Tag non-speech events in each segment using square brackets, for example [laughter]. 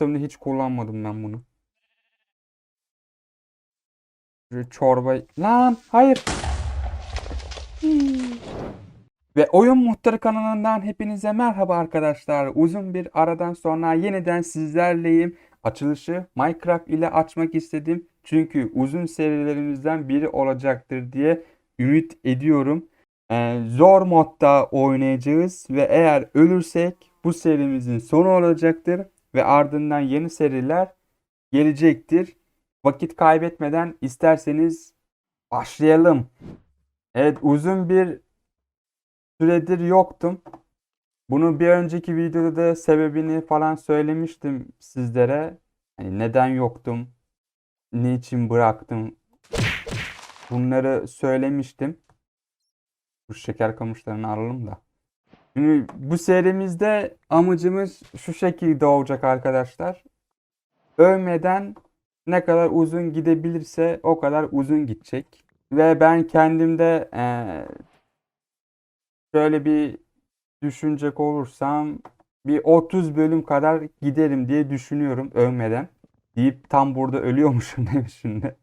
Hayatımda hiç kullanmadım ben bunu. Çorba... Lan hayır. Ve Oyun Muhtarı kanalından hepinize merhaba arkadaşlar. Uzun bir aradan sonra yeniden sizlerleyim. Açılışı Minecraft ile açmak istedim. Çünkü uzun serilerimizden biri olacaktır diye ümit ediyorum. Ee, zor modda oynayacağız ve eğer ölürsek bu serimizin sonu olacaktır ve ardından yeni seriler gelecektir. Vakit kaybetmeden isterseniz başlayalım. Evet uzun bir süredir yoktum. Bunu bir önceki videoda da sebebini falan söylemiştim sizlere. Hani neden yoktum? Niçin bıraktım? Bunları söylemiştim. Bu şeker kamışlarını alalım da. Şimdi bu serimizde amacımız şu şekilde olacak arkadaşlar. Ölmeden ne kadar uzun gidebilirse o kadar uzun gidecek. Ve ben kendimde eee, şöyle bir düşünecek olursam bir 30 bölüm kadar giderim diye düşünüyorum ölmeden. Deyip tam burada ölüyormuşum [laughs] demiş şimdi.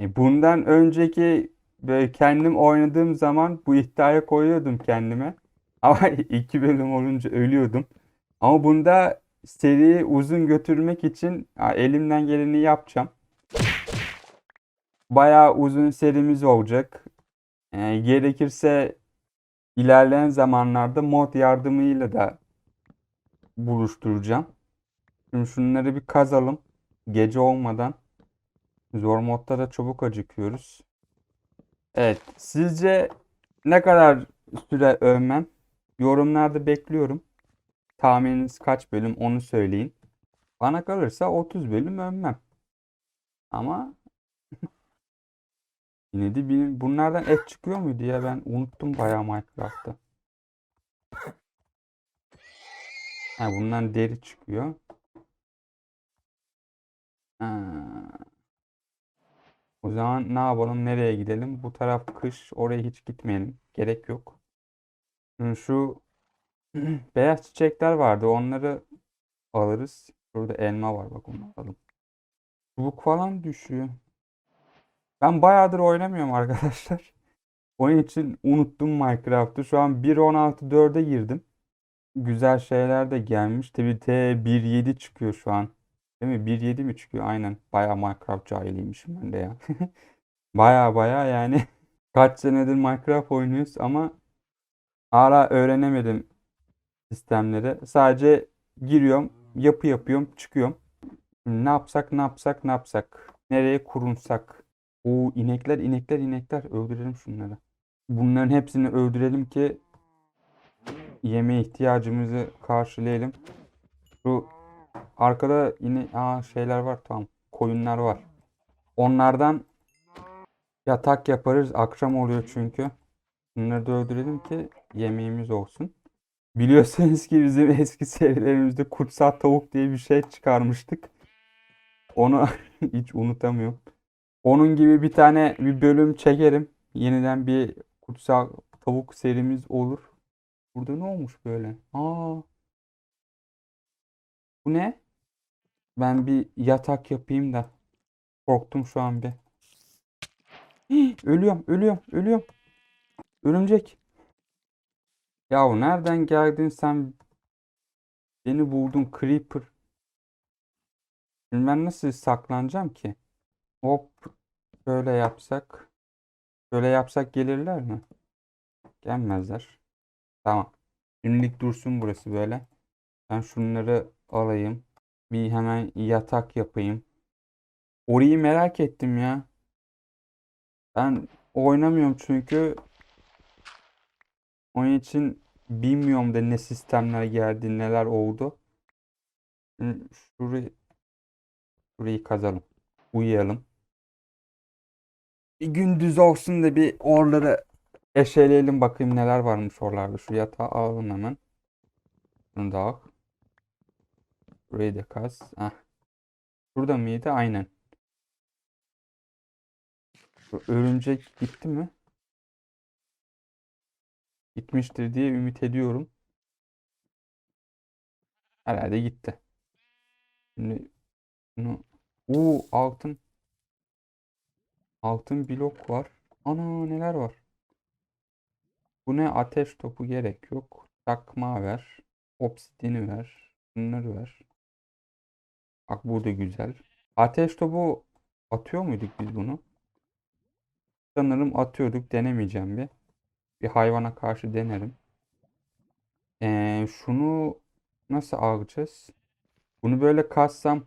E, Bundan önceki böyle kendim oynadığım zaman bu iddiaya koyuyordum kendime. Ama [laughs] iki bölüm olunca ölüyordum. Ama bunda seriyi uzun götürmek için elimden geleni yapacağım. Bayağı uzun serimiz olacak. E, gerekirse ilerleyen zamanlarda mod yardımıyla da buluşturacağım. Şimdi şunları bir kazalım. Gece olmadan. Zor modda da çabuk acıkıyoruz. Evet. Sizce ne kadar süre övmem? Yorumlarda bekliyorum. Tahmininiz kaç bölüm onu söyleyin. Bana kalırsa 30 bölüm övmem. Ama [laughs] yine de benim bunlardan et çıkıyor muydu ya ben unuttum bayağı Minecraft'ta. Ha, bundan deri çıkıyor. Ha. O zaman ne yapalım? Nereye gidelim? Bu taraf kış. Oraya hiç gitmeyelim. Gerek yok. Şu [clears throat] beyaz çiçekler vardı. Onları alırız. Şurada elma var. Bak onu alalım. Çubuk falan düşüyor. Ben bayağıdır oynamıyorum arkadaşlar. [laughs] Onun için unuttum Minecraft'ı. Şu an 1.16.4'e girdim. Güzel şeyler de gelmiş. Tabii T1.7 çıkıyor şu an. Değil mi? 1.7 mi çıkıyor? Aynen. Bayağı Minecraft cahiliymişim ben de ya. [laughs] Baya baya yani [laughs] kaç senedir Minecraft oynuyoruz ama hala öğrenemedim sistemleri. Sadece giriyorum, yapı yapıyorum, çıkıyorum. Ne yapsak, ne yapsak, ne yapsak? Nereye kurunsak? Oo inekler, inekler, inekler. Öldürelim şunları. Bunların hepsini öldürelim ki yeme ihtiyacımızı karşılayalım. Şu arkada yine aa şeyler var tamam. Koyunlar var. Onlardan yatak yaparız. Akşam oluyor çünkü. Bunları da öldürelim ki yemeğimiz olsun. Biliyorsunuz ki bizim [laughs] eski serilerimizde kutsal tavuk diye bir şey çıkarmıştık. Onu [laughs] hiç unutamıyorum. Onun gibi bir tane bir bölüm çekerim. Yeniden bir kutsal tavuk serimiz olur. Burada ne olmuş böyle? Aa. Bu ne? Ben bir yatak yapayım da. Korktum şu an bir. Hii, [gasps] ölüyorum, ölüyorum, ölüyorum. Örümcek. Yahu nereden geldin sen? Beni buldun Creeper. Şimdi ben nasıl saklanacağım ki? Hop. Şöyle yapsak. Şöyle yapsak gelirler mi? Gelmezler. Tamam. Şimdilik dursun burası böyle. Ben şunları alayım. Bir hemen yatak yapayım. Orayı merak ettim ya. Ben oynamıyorum çünkü. Onun için bilmiyorum da ne sistemler geldi, neler oldu. Şurayı, şurayı kazalım. Uyuyalım. Bir gündüz olsun da bir oraları eşeleyelim bakayım neler varmış oralarda. Şu yatağı alalım hemen. Bunu da al. Burayı da kaz. Ah. Burada mıydı? Aynen. Örümcek gitti mi? Gitmiştir diye ümit ediyorum. Herhalde gitti. Şimdi bunu Uuu altın altın blok var. Ana neler var? Bu ne? Ateş topu gerek yok. Çakma ver. Obsidini ver. Bunları ver. Bak bu da güzel. Ateş topu atıyor muyduk biz bunu? Sanırım atıyorduk. Denemeyeceğim bir. Bir hayvana karşı denerim. Ee, şunu nasıl alacağız? Bunu böyle kassam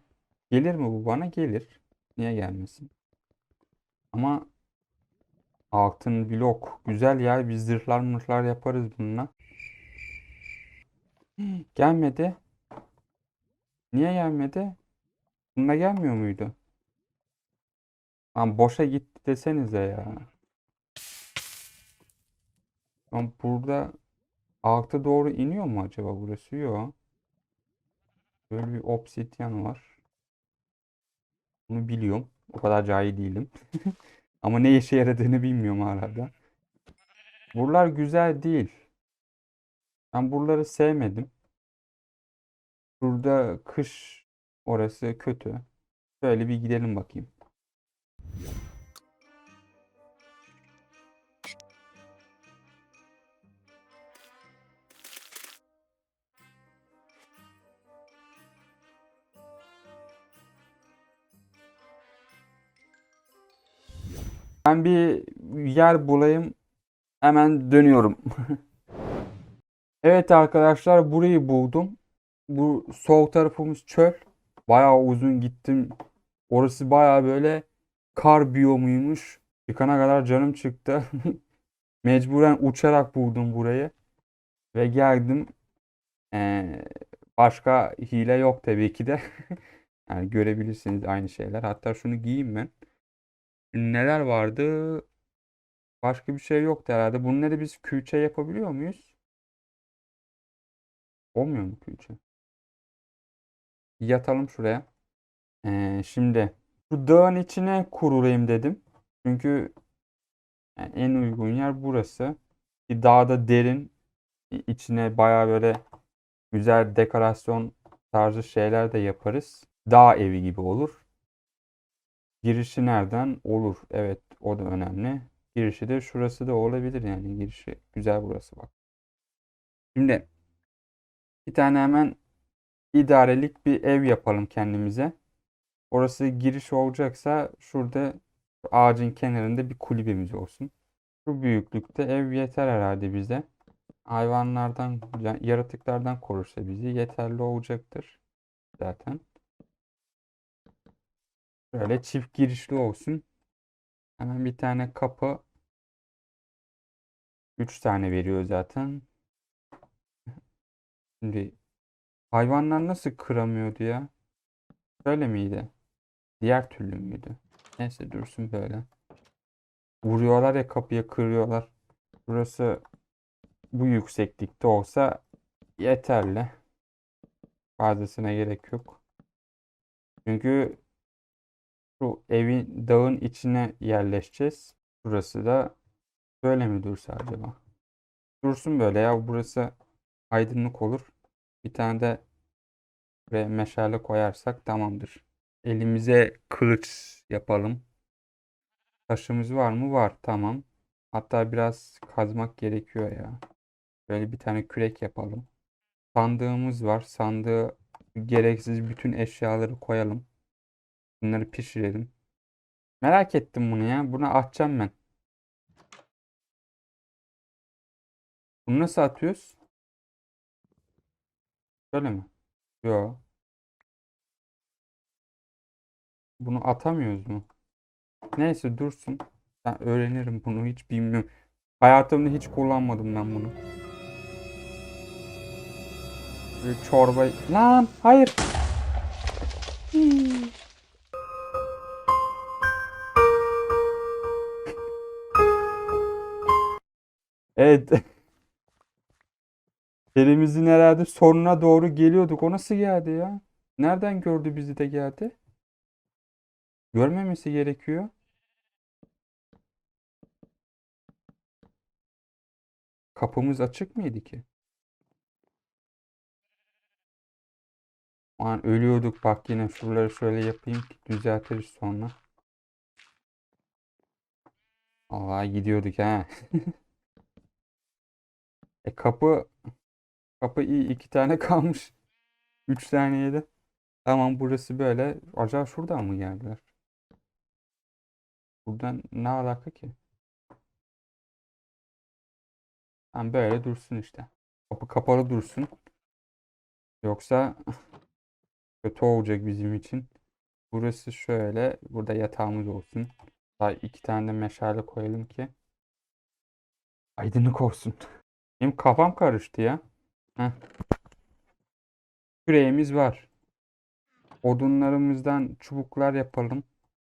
gelir mi bu bana? Gelir. Niye gelmesin? Ama altın blok. Güzel ya. Biz zırhlar mırhlar yaparız bununla. [gasps] Gelmedi. Niye gelmedi? Bununla gelmiyor muydu? Lan boşa gitti desenize ya. Lan burada alta doğru iniyor mu acaba burası? Yok. Böyle bir obsidyen var. Bunu biliyorum. O kadar cahil değilim. [laughs] Ama ne işe yaradığını bilmiyorum hala da. Buralar güzel değil. Ben buraları sevmedim. Burada kış orası kötü. Şöyle bir gidelim bakayım. Ben bir yer bulayım. Hemen dönüyorum. [laughs] Evet arkadaşlar burayı buldum. Bu sol tarafımız çöl. Bayağı uzun gittim. Orası bayağı böyle kar biyomuymuş. Çıkana kadar canım çıktı. [laughs] Mecburen uçarak buldum burayı. Ve geldim. Ee, başka hile yok tabii ki de. [laughs] Yani görebilirsiniz aynı şeyler. Hatta şunu giyeyim ben. Neler vardı? Başka bir şey yoktu herhalde. Bunları biz külçe yapabiliyor muyuz? Olmuyor mu külçe? Yatalım şuraya. Ee, şimdi şu dağın içine kurulayım dedim. Çünkü yani en uygun yer burası. Bir dağda derin. İçine baya böyle güzel dekorasyon tarzı şeyler de yaparız. Dağ evi gibi olur. Girişi nereden? Olur. Evet, o da önemli. Girişi de şurası da olabilir yani. Girişi güzel burası bak. Şimdi bir tane hemen idarelik bir ev yapalım kendimize. Orası giriş olacaksa şurada şu ağacın kenarında bir kulübemiz olsun. Şu büyüklükte ev yeter herhalde bize. Hayvanlardan, ya- yaratıklardan korursa bizi yeterli olacaktır zaten. Böyle çift girişli olsun. Hemen bir tane kapı 3 tane veriyor zaten. Şimdi hayvanlar nasıl kıramıyordu ya? Böyle miydi? Diğer türlü müydü? Neyse dursun böyle. Vuruyorlar ya kapıya kırıyorlar. Burası bu yükseklikte olsa yeterli. Fazlasına gerek yok. Çünkü şu evin dağın içine yerleşeceğiz. Burası da böyle mi dursa acaba? Dursun böyle ya. Burası aydınlık olur. Bir tane de buraya meşale koyarsak tamamdır. Elimize kılıç yapalım. Taşımız var mı? Var. Tamam. Hatta biraz kazmak gerekiyor ya. Böyle bir tane kürek yapalım. Sandığımız var. Sandığı gereksiz bütün eşyaları koyalım. Bunları pişirelim. Merak ettim bunu ya. Bunu atacağım ben. Bunu nasıl atıyoruz? Böyle mi? Yo. Bunu atamıyoruz mu? Neyse dursun. Ben öğrenirim bunu hiç bilmiyorum. Hayatımda hiç kullanmadım ben bunu. Böyle çorba... Lan hayır. Hii. Evet. [laughs] Elimizin herhalde sonuna doğru geliyorduk. O nasıl geldi ya? Nereden gördü bizi de geldi? Görmemesi gerekiyor. Kapımız açık mıydı ki? Aman ölüyorduk bak yine şuraları şöyle yapayım ki düzeltiriz sonra. Allah gidiyorduk ha. [laughs] E kapı kapı iyi iki tane [laughs] kalmış. Üç taneydi. Tamam burası böyle. Acaba şuradan mı geldiler? Buradan ne alaka ki? Tamam böyle dursun işte. Kapı kapalı dursun. Yoksa [laughs] kötü olacak bizim için. Burası şöyle. Burada yatağımız olsun. Daha iki tane de meşale koyalım ki aydınlık olsun. [laughs] Benim kafam karıştı ya. Heh. Küreğimiz var. Odunlarımızdan çubuklar yapalım.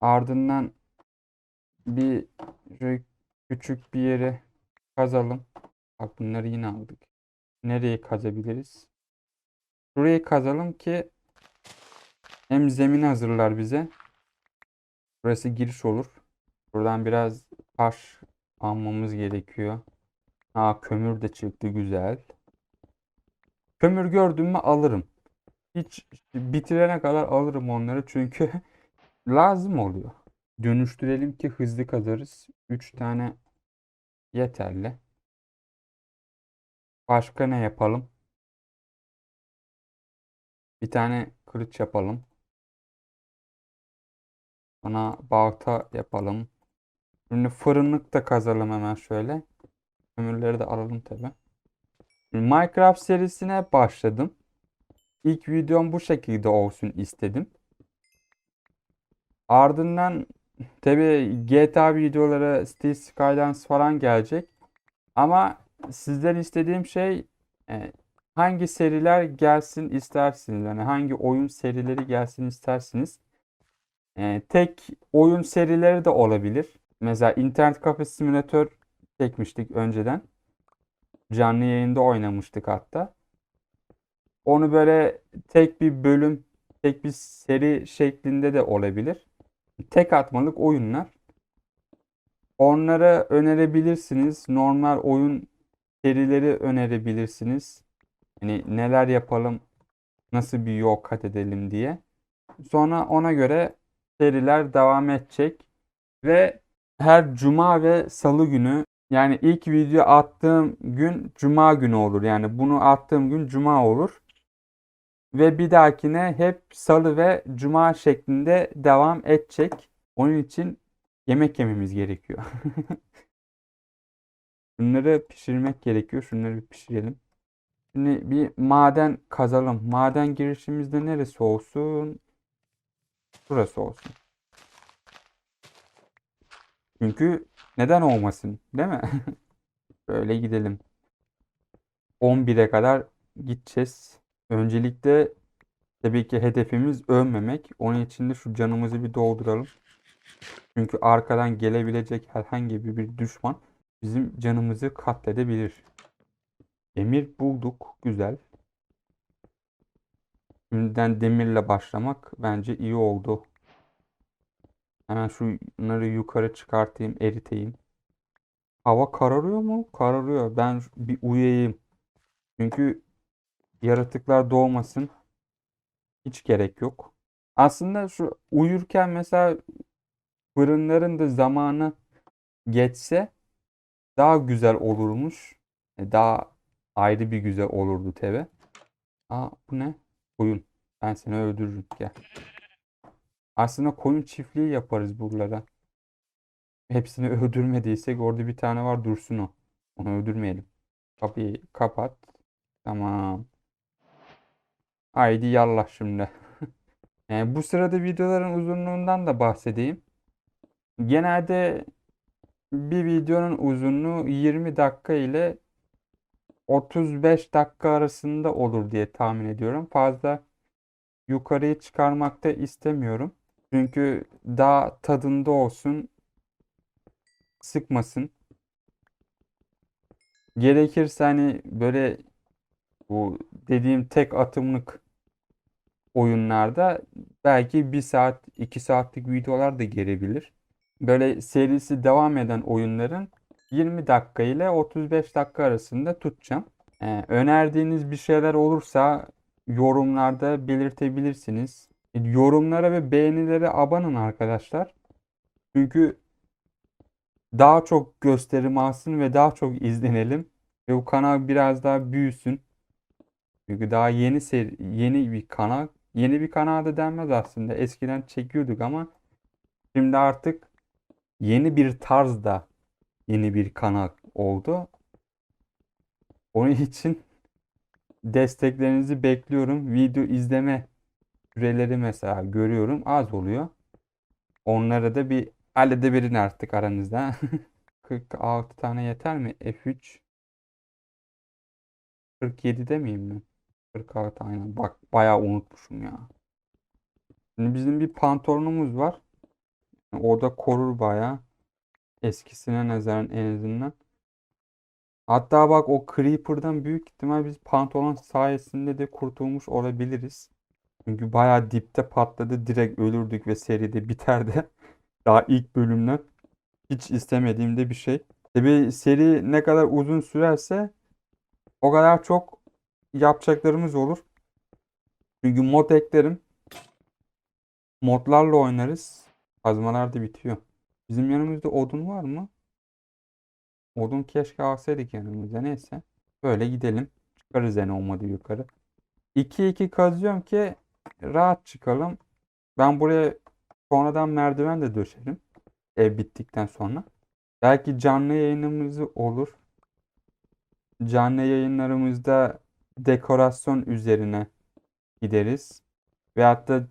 Ardından bir küçük bir yere kazalım. Bak bunları yine aldık. Nereye kazabiliriz? Şurayı kazalım ki hem zemin hazırlar bize. Burası giriş olur. Buradan biraz taş almamız gerekiyor. Ha kömür de çıktı güzel. Kömür gördüm mü alırım. Hiç bitirene kadar alırım onları çünkü [laughs] lazım oluyor. Dönüştürelim ki hızlı kazarız. 3 tane yeterli. Başka ne yapalım? Bir tane kılıç yapalım. Sonra balta yapalım. Şimdi fırınlık da kazalım hemen şöyle. Kömürleri de alalım tabi. Minecraft serisine başladım. İlk videom bu şekilde olsun istedim. Ardından tabi GTA videoları, Steel Skylines falan gelecek. Ama sizden istediğim şey e, hangi seriler gelsin istersiniz? Yani hangi oyun serileri gelsin istersiniz? E, tek oyun serileri de olabilir. Mesela internet kafe simülatör çekmiştik önceden. Canlı yayında oynamıştık hatta. Onu böyle tek bir bölüm, tek bir seri şeklinde de olabilir. Tek atmalık oyunlar. Onları önerebilirsiniz. Normal oyun serileri önerebilirsiniz. Hani neler yapalım, nasıl bir yol kat edelim diye. Sonra ona göre seriler devam edecek. Ve her cuma ve salı günü yani ilk video attığım gün cuma günü olur. Yani bunu attığım gün cuma olur. Ve bir dahakine hep salı ve cuma şeklinde devam edecek. Onun için yemek yememiz gerekiyor. [laughs] Bunları pişirmek gerekiyor. Şunları bir pişirelim. Şimdi bir maden kazalım. Maden girişimizde neresi olsun? Burası olsun. Çünkü neden olmasın, değil mi? [laughs] Böyle gidelim. 11'e kadar gideceğiz. Öncelikle tabii ki hedefimiz ölmemek. Onun için de şu canımızı bir dolduralım. Çünkü arkadan gelebilecek herhangi bir, düşman bizim canımızı katledebilir. Demir bulduk. Güzel. Şimdiden demirle başlamak bence iyi oldu. Hemen şunları yukarı çıkartayım, eriteyim. Hava kararıyor mu? Kararıyor. Ben bir uyuyayım. Çünkü yaratıklar doğmasın. Hiç gerek yok. Aslında şu uyurken mesela fırınların da zamanı geçse daha güzel olurmuş. E, Daha ayrı bir güzel olurdu tabi. Aa bu ne? Koyun. Ben seni öldürürüm. Gel. Aslında koyun çiftliği yaparız buralara. Hepsini öldürmediysek orada bir tane var dursun o. Onu öldürmeyelim. Kapıyı kapat. Tamam. Haydi yallah şimdi. [laughs] Yani bu sırada videoların uzunluğundan da bahsedeyim. Genelde bir videonun uzunluğu 20 dakika ile 35 dakika arasında olur diye tahmin ediyorum. Fazla yukarıya çıkarmak da istemiyorum. Çünkü daha tadında olsun. Sıkmasın. Gerekirse hani böyle bu dediğim tek atımlık oyunlarda belki 1 saat 2 saatlik videolar da gelebilir. Böyle serisi devam eden oyunların 20 dakika ile 35 dakika arasında tutacağım. Ee, önerdiğiniz bir şeyler olursa yorumlarda belirtebilirsiniz. E, Yorumlara ve beğenilere abanın arkadaşlar. Çünkü daha çok gösterim alsın ve daha çok izlenelim. Ve bu kanal biraz daha büyüsün. Çünkü daha yeni seri, yeni bir kanal. Yeni bir kanal da denmez aslında. Eskiden çekiyorduk ama şimdi artık yeni bir tarzda yeni bir kanal oldu. Onun için desteklerinizi bekliyorum. Video izleme süreleri mesela görüyorum az oluyor. Onlara da bir halledebilin artık aranızda. [laughs] 46 tane yeter mi? F3 47 demeyeyim mi? 46 aynen. Bak bayağı unutmuşum ya. Şimdi bizim bir pantolonumuz var. O da korur bayağı. Eskisine nazaran en azından. Hatta bak o Creeper'dan büyük ihtimal biz pantolon sayesinde de kurtulmuş olabiliriz. Çünkü bayağı dipte patladı. Direkt ölürdük ve seride biterdi. [laughs] Daha ilk bölümden. Hiç istemediğimde bir şey. Tabii seri ne kadar uzun sürerse o kadar çok yapacaklarımız olur. Çünkü mod eklerim. Modlarla oynarız. Kazmalar da bitiyor. Bizim yanımızda odun var mı? Odun keşke alsaydık yanımıza. Neyse. Böyle gidelim. Çıkarız yani olmadı yukarı. 2-2 kazıyorum ki rahat çıkalım. Ben buraya sonradan merdiven de döşerim. Ev bittikten sonra. Belki canlı yayınımız olur. Canlı yayınlarımızda dekorasyon üzerine gideriz. Veyahut da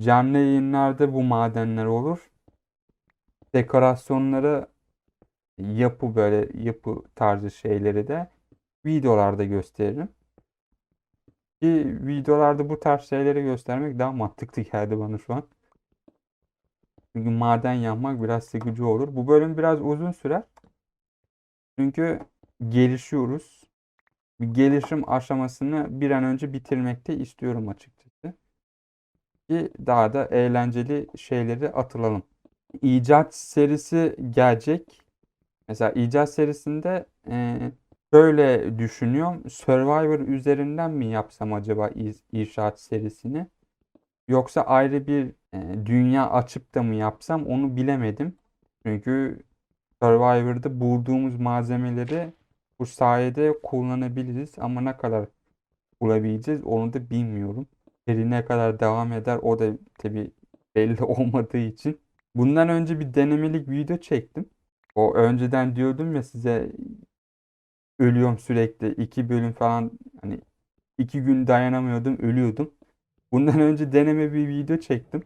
canlı yayınlarda bu madenler olur. Dekorasyonları yapı böyle yapı tarzı şeyleri de videolarda gösteririm. Ki videolarda bu tarz şeyleri göstermek daha mantıklı geldi bana şu an. Çünkü maden yapmak biraz sıkıcı olur. Bu bölüm biraz uzun sürer. Çünkü gelişiyoruz. Bir gelişim aşamasını bir an önce bitirmekte istiyorum açıkçası. Ki daha da eğlenceli şeyleri atılalım. İcat serisi gelecek. Mesela icat serisinde e, şöyle düşünüyorum. Survivor üzerinden mi yapsam acaba inşaat serisini? Yoksa ayrı bir e, dünya açıp da mı yapsam onu bilemedim. Çünkü Survivor'da bulduğumuz malzemeleri bu sayede kullanabiliriz ama ne kadar bulabileceğiz onu da bilmiyorum. Seri ne kadar devam eder o da tabii belli [laughs] olmadığı için. Bundan önce bir denemelik video çektim. O önceden diyordum ya size ölüyorum sürekli. iki bölüm falan hani iki gün dayanamıyordum ölüyordum. Bundan [laughs] önce deneme bir video çektim.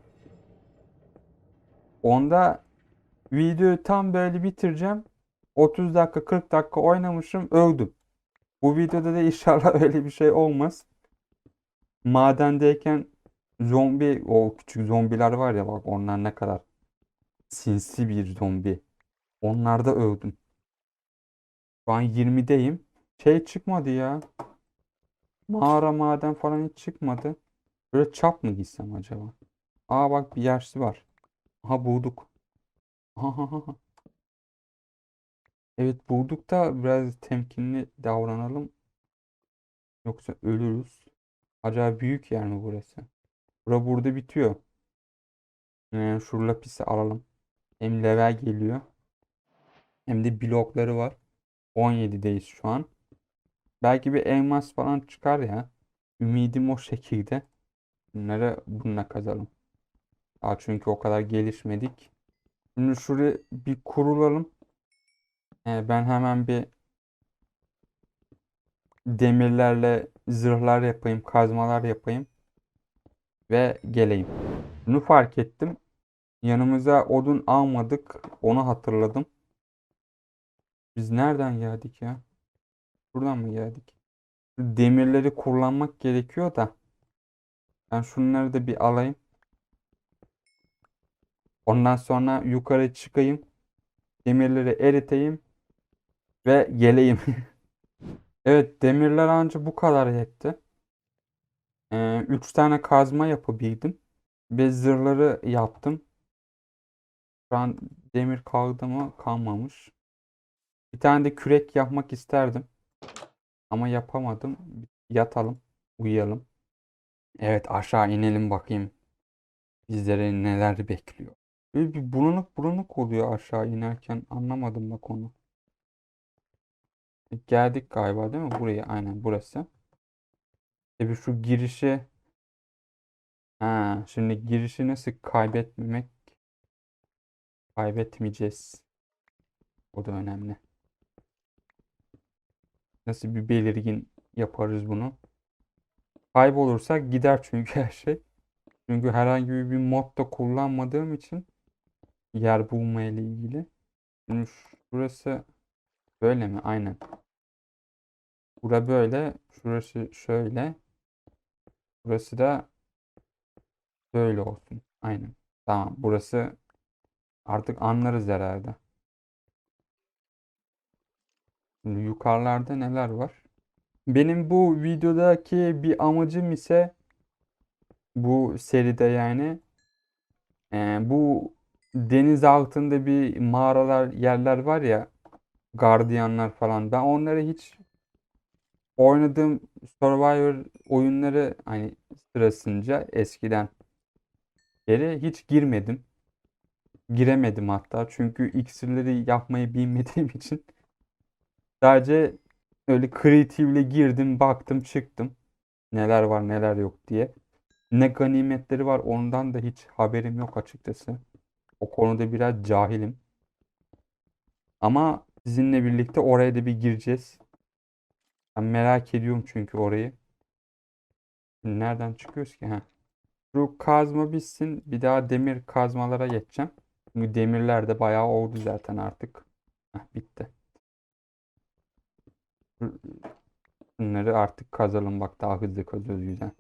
Onda videoyu tam böyle bitireceğim. 30 dakika 40 dakika oynamışım öldüm. Bu videoda da inşallah [laughs] öyle bir şey olmaz. Madendeyken zombi o küçük zombiler var ya bak onlar ne kadar sinsi bir zombi. Onlarda öldüm. Şu an 20'deyim. Şey çıkmadı ya. Mağara maden falan hiç çıkmadı. Böyle çap mı gitsem acaba? Aa bak bir yersi var. Aha bulduk. Evet bulduk da biraz temkinli davranalım. Yoksa ölürüz. Acaba büyük yer mi burası? Bura burada bitiyor. Ee, şu lapisi alalım. Hem level geliyor. Hem de blokları var. 17'deyiz şu an. Belki bir elmas falan çıkar ya. Ümidim o şekilde. Bunları bununla kazalım. Aa, çünkü o kadar gelişmedik. Şimdi şurayı bir kurulalım. Ee, ben hemen bir demirlerle zırhlar yapayım, kazmalar yapayım ve geleyim. Bunu fark ettim. Yanımıza odun almadık. Onu hatırladım. Biz nereden geldik ya? Buradan mı geldik? Demirleri kullanmak gerekiyor da. Ben şunları da bir alayım. Ondan sonra yukarı çıkayım. Demirleri eriteyim. Ve geleyim. [laughs] Evet demirler anca bu kadar yetti. 3 tane kazma yapabildim. Ve zırhları yaptım. Şu an demir kaldı mı? Kalmamış. Bir tane de kürek yapmak isterdim. Ama yapamadım. Yatalım. Uyuyalım. Evet aşağı inelim bakayım. Bizleri neler bekliyor. Böyle bir bulanık bulanık oluyor aşağı inerken. Anlamadım bak onu. E, Geldik galiba değil mi? Buraya aynen burası. Tabii şu girişi ha, şimdi girişi nasıl kaybetmemek kaybetmeyeceğiz. O da önemli. Nasıl bir belirgin yaparız bunu? Kaybolursak gider çünkü [laughs] her şey. Çünkü herhangi bir mod da kullanmadığım için yer bulma ile ilgili. Şimdi şurası böyle mi? Aynen. Bura böyle. Şurası şöyle. Burası da böyle olsun. Aynen. Tamam. Burası artık anlarız herhalde. Yukarılarda neler var? Benim bu videodaki bir amacım ise bu seride yani e, bu deniz altında bir mağaralar yerler var ya gardiyanlar falan ben onları hiç oynadığım Survivor oyunları hani sırasınca eskiden beri hiç girmedim. Giremedim hatta çünkü iksirleri yapmayı bilmediğim [laughs] için sadece öyle creative'le girdim baktım çıktım neler var neler yok diye. Ne ganimetleri var ondan da hiç haberim yok açıkçası. O konuda biraz cahilim. Ama sizinle birlikte oraya da bir gireceğiz. Ben merak ediyorum çünkü orayı. Nereden çıkıyoruz ki? Heh. Şu kazma bitsin. Bir daha demir kazmalara geçeceğim. Çünkü demirler de bayağı oldu zaten artık. Heh, bitti. Bunları artık kazalım. Bak daha hızlı kazıyoruz güzel.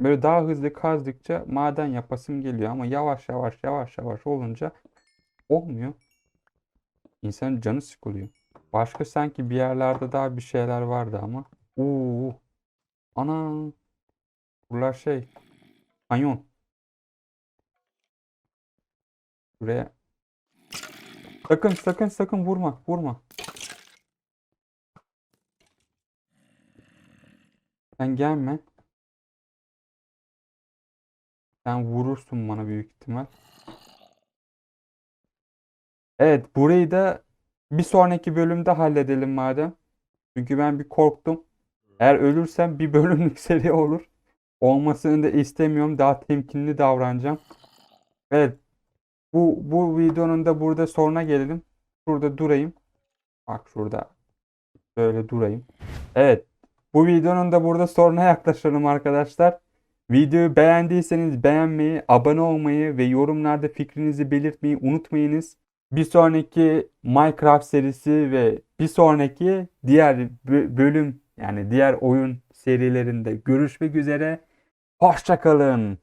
Böyle daha hızlı kazdıkça maden yapasım geliyor ama yavaş yavaş yavaş yavaş olunca olmuyor. İnsanın canı sıkılıyor. Başka sanki bir yerlerde daha bir şeyler vardı ama. Oo. Ana. Buralar şey. Kanyon. Buraya. Sakın sakın sakın vurma vurma. Sen gelme. Sen vurursun bana büyük ihtimal. Evet, burayı da bir sonraki bölümde halledelim madem. Çünkü ben bir korktum. Eğer ölürsem bir bölümlük [laughs] seri olur. Olmasını da istemiyorum. Daha temkinli davranacağım. Evet. Bu, bu videonun da burada sonuna gelelim. Şurada durayım. Bak şurada. Böyle durayım. Evet. Bu videonun da burada sonuna yaklaşalım arkadaşlar. Videoyu beğendiyseniz beğenmeyi, abone olmayı ve yorumlarda fikrinizi belirtmeyi unutmayınız. Bir sonraki Minecraft serisi ve bir sonraki diğer bö- bölüm yani diğer oyun serilerinde görüşmek üzere. Hoşçakalın.